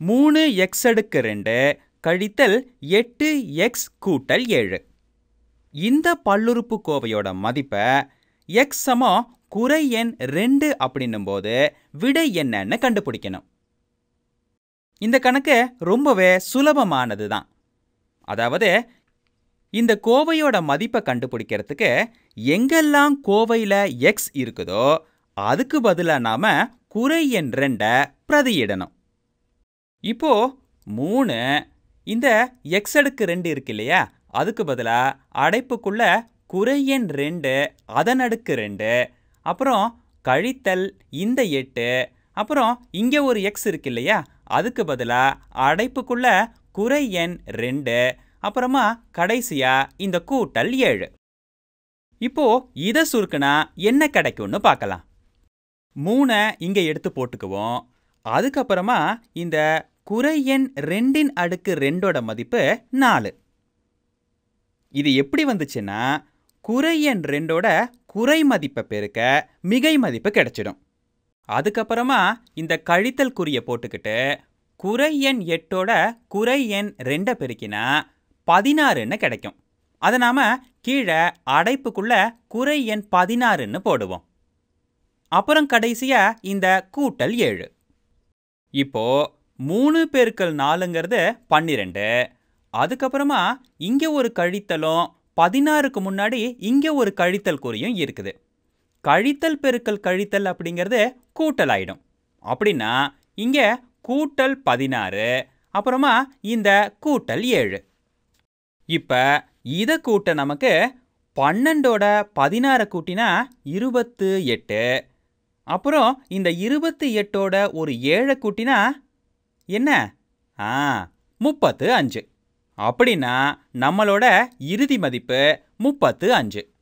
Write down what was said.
மூணு எக்ஸ் அடுக்கு ரெண்டு கழித்தல் எட்டு எக்ஸ் கூட்டல் ஏழு. இந்த பல்லுறுப்புக்கோவையோட மதிப்பை எக்ஸ் சமம் குறை எண் ரெண்டு அப்படின்னும் போது விடை என்னன்னு கண்டுபிடிக்கணும். இந்த கணக்கு ரொம்பவே சுலபமானது தான் அதாவது இந்த கோவையோட மதிப்பை கண்டுபிடிக்கிறதுக்கு எங்கெல்லாம் கோவையில் எக்ஸ் இருக்குதோ அதுக்கு பதிலாக நாம குறை எண் ரெண்டை பிரதியிடணும். இப்போது மூணு இந்த எக்ஸ் அடுக்கு ரெண்டு இருக்கு இல்லையா? அதுக்கு பதிலாக அடைப்புக்குள்ள குறை எண் ரெண்டு அதன் அடுக்கு ரெண்டு அப்புறம் கழித்தல் இந்த எட்டு அப்புறம் இங்கே ஒரு எக்ஸ் இருக்கு இல்லையா? அதுக்கு பதிலாக அடைப்புக்குள்ள குறை எண் ரெண்டு அப்புறமா கடைசியாக இந்த கூட்டல் ஏழு. இப்போ இதை சுருக்குனா என்ன கிடைக்கும்னு பார்க்கலாம். மூணை இங்கே எடுத்து போட்டுக்குவோம். அதுக்கப்புறமா இந்த குறை எண் ரெண்டின் அடுக்கு ரெண்டோட மதிப்பு நாலு. இது எப்படி வந்துச்சுன்னா குறை எண் ரெண்டோட குறை மதிப்பை பெருக்க மிகை மதிப்பு கிடைச்சிடும். அதுக்கப்புறமா இந்த கழித்தல் குறியை போட்டுக்கிட்டு குறை எண் எட்டோட குறை எண் ரெண்டை பெருக்கினா பதினாறுன்னு கிடைக்கும். அதை நாம கீழே அடைப்புக்குள்ள குறை எண் பதினாறுன்னு போடுவோம். அப்புறம் கடைசியா இந்த கூட்டல் ஏழு. இப்போ மூணு பெருக்கல் நாலுங்கிறது பன்னிரெண்டு. அதுக்கப்புறமா இங்கே ஒரு கழித்தலும் பதினாறுக்கு முன்னாடி இங்கே ஒரு கழித்தல் குறியும் இருக்குது. கழித்தல் பெருக்கல் கழித்தல் அப்படிங்கிறது கூட்டல் ஆகிடும் அப்படின்னா இங்கே கூட்டல் பதினாறு அப்புறமா இந்த கூட்டல் ஏழு. இப்போ இதை கூட்ட நமக்கு பன்னெண்டோட பதினாறை கூட்டினா இருபத்து எட்டு. அப்புறம் இந்த இருபத்தி எட்டோட ஒரு ஏழை கூட்டினா என்ன? ஆ முப்பத்து அஞ்சு. அப்படின்னா நம்மளோட இறுதி மதிப்பு முப்பத்து அஞ்சு.